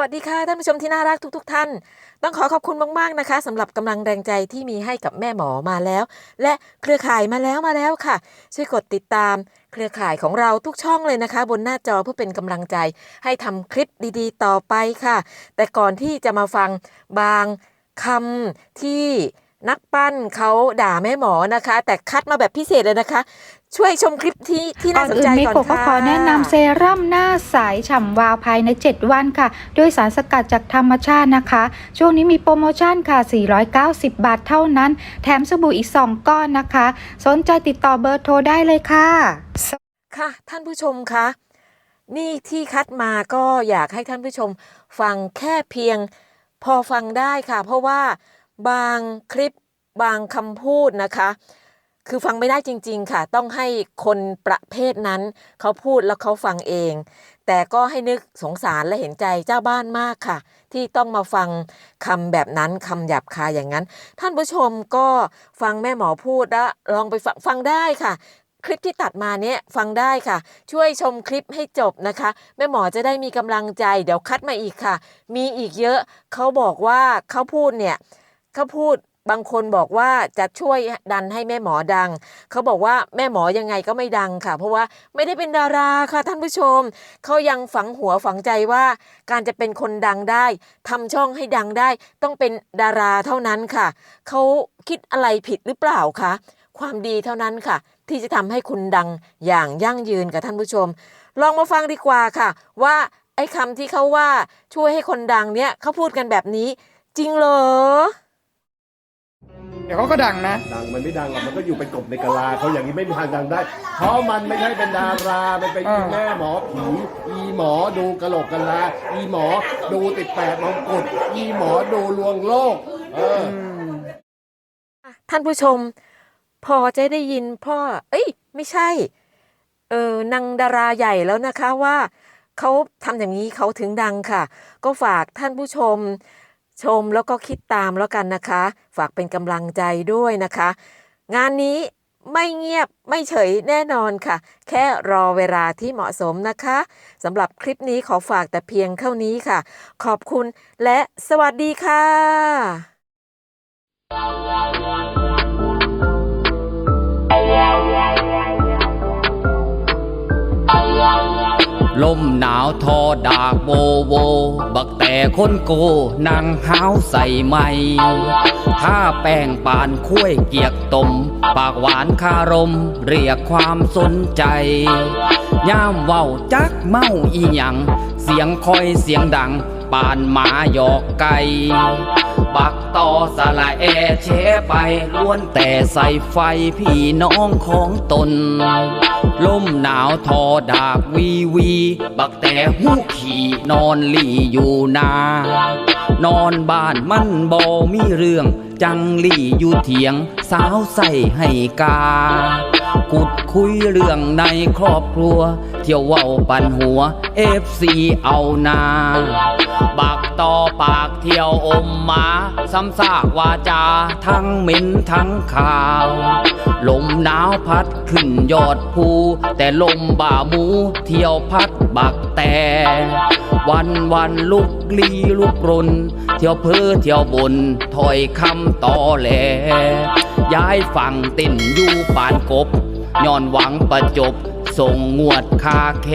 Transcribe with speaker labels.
Speaker 1: วัสดีค่ะท่านผู้ชมที่น่ารักทุกๆท่าน ต้องขอขอบคุณมากๆนะคะสำหรับกำลังแรงใจที่มีให้กับแม่หมอมาแล้ว และเครือข่ายมาแล้วมาแล้วค่ะ ช่วยกดติดตาม เครือข่ายของเราทุกช่องเลยนะคะ บนหน้าจอเพื่อเป็นกำลังใจ ให้ทำคลิปดีๆ ต่อไปค่ะ แต่ก่อนที่จะมาฟังบางคำที่ นักปั้นเขาด่าแม่หมอนะคะ แต่คัดมาแบบพิเศษเลยนะคะ ช่วยชมคลิปที่ที่
Speaker 2: ก่
Speaker 1: น่า
Speaker 2: อน
Speaker 1: สน
Speaker 2: อื่
Speaker 1: ใจ
Speaker 2: นเม
Speaker 1: ก่อน
Speaker 2: โกะก็
Speaker 1: ค่ะ
Speaker 2: ขอแนะนำเซรั่มหน้าใสฉ่ำวาวภายใน 7 วันค่ะ ด้วยสารสกัดจากธรรมชาตินะคะ ช่วงนี้มีโปรโมชั่นค่ะ 490 บาทเท่านั้น แถมสบู่อีก 2 ก้อนนะคะ สนใจติดต่อเบอร์โทรได้เลยค่ะ
Speaker 1: ค่ะ ท่านผู้ชมคะนี่ที่คัดมาก็อยากให้ท่านผู้ชมฟังแค่เพียงพอฟังได้ค่ะ เพราะว่า บางคลิปบางคำพูดนะคะ คือฟังไม่ได้จริง ๆ ค่ะ ต้องให้คนประเภทนั้นเขาพูดแล้วเขาฟังเอง แต่ก็ให้นึกสงสารและเห็นใจเจ้าบ้านมากค่ะ ที่ต้องมาฟังคำแบบนั้นคำหยาบคายอย่างนั้น ท่านผู้ชมก็ฟังแม่หมอพูดแล้วลองไปฟังฟังได้ค่ะคลิปที่ตัดมาเนี้ยฟังได้ค่ะ ช่วยชมคลิปให้จบนะคะ แม่หมอจะได้มีกำลังใจ เดี๋ยวคัดมาอีกค่ะ มีอีกเยอะเขาบอกว่าเขาพูดเนี่ย เขาพูดบางคนบอกว่าจะช่วยดันให้แม่หมอดัง เขาบอกว่าแม่หมอยังไงก็ไม่ดังค่ะ เพราะว่าไม่ได้เป็นดาราค่ะท่านผู้ชม เขายังฝังหัวฝังใจว่า การจะเป็นคนดังได้ทำช่องให้ดังได้ ต้องเป็นดาราเท่านั้นค่ะ เขาคิดอะไรผิดหรือเปล่าคะความดีเท่านั้นค่ะ ที่จะทำให้คุณดังอย่างยั่งยืนกับท่านผู้ชม ลองมาฟังดีกว่าค่ะ ว่าไอ้คำที่เขาว่าช่วยให้คนดังเนี่ยเขาพูดกันแบบนี้ จริงเหรอ
Speaker 3: เดี๋ยวเขาก็ดังนะ
Speaker 4: ดังมันไม่ดังหรอกมันก็อยู่เป็นกบในกะลาเขาอย่างนี้ไม่มีทางดังได้ เพราะมันไม่ใช่เป็นดารา มันเป็น
Speaker 3: อ่า
Speaker 4: แม่หมอผีอีหมอดูกะโหลกกะลา อีหมอดูติดแปดมงกุฎอีหมอดูลวงโลก เออ
Speaker 1: ท่านผู้ชม พอจะได้ยินพ่อ เอ้ย ไม่ใช่ เออนางดาราใหญ่แล้วนะคะว่าเขาทำอย่างนี้เขาถึงดังค่ะ ก็ฝากท่านผู้ชม ชมแล้วก็คิดตามแล้วกันนะคะ ฝากเป็นกำลังใจด้วยนะคะ งานนี้ไม่เงียบไม่เฉยแน่นอนค่ะ แค่รอเวลาที่เหมาะสมนะคะสำหรับคลิปนี้ขอฝากแต่เพียงเท่านี้ค่ะ ขอบคุณและสวัสดีค่ะ
Speaker 5: ลมหนาวทอดากโวโว บักแต่คนโกนางห้าวใส่ไม่ถ้าแป้งปานคุ้ยเกียกตม ปากหวานคารม เรียกความสนใจ ย่ามเว้าจักเมาอีหยัง เสียงคอยเสียงดัง ปานหมาหยอกไก่บักต่อสละแอเชไปล้วนแต่ใส่ไฟพี่น้องของตน ลมหนาวทอดากวีวี บักแต่หูขี่นอนหลี่อยู่นา นอนบ้านมันบ่มีเรื่อง จังหลี่อยู่เถียง สาวใส่ให้กา กุดคุยเรื่องในครอบครัว เที่ยวเว้าปันหัวเอฟซีเอานาบักต่อปากเที่ยวอมหมาซ้ำซากวาจา ทั้งเหม็นทั้งข่าว ลมหนาวพัดขึ้นยอดภูแต่ลมบ่าหมูเที่ยวพัดบักแต่วันวันลุกลีลุกรน เที่ยวเพ้อเที่ยวบนถอยคำต่อแหลย้ายฝั่งติ่นอยู่ปานกบ ย้อนหวังประจบส่งงวดคาแค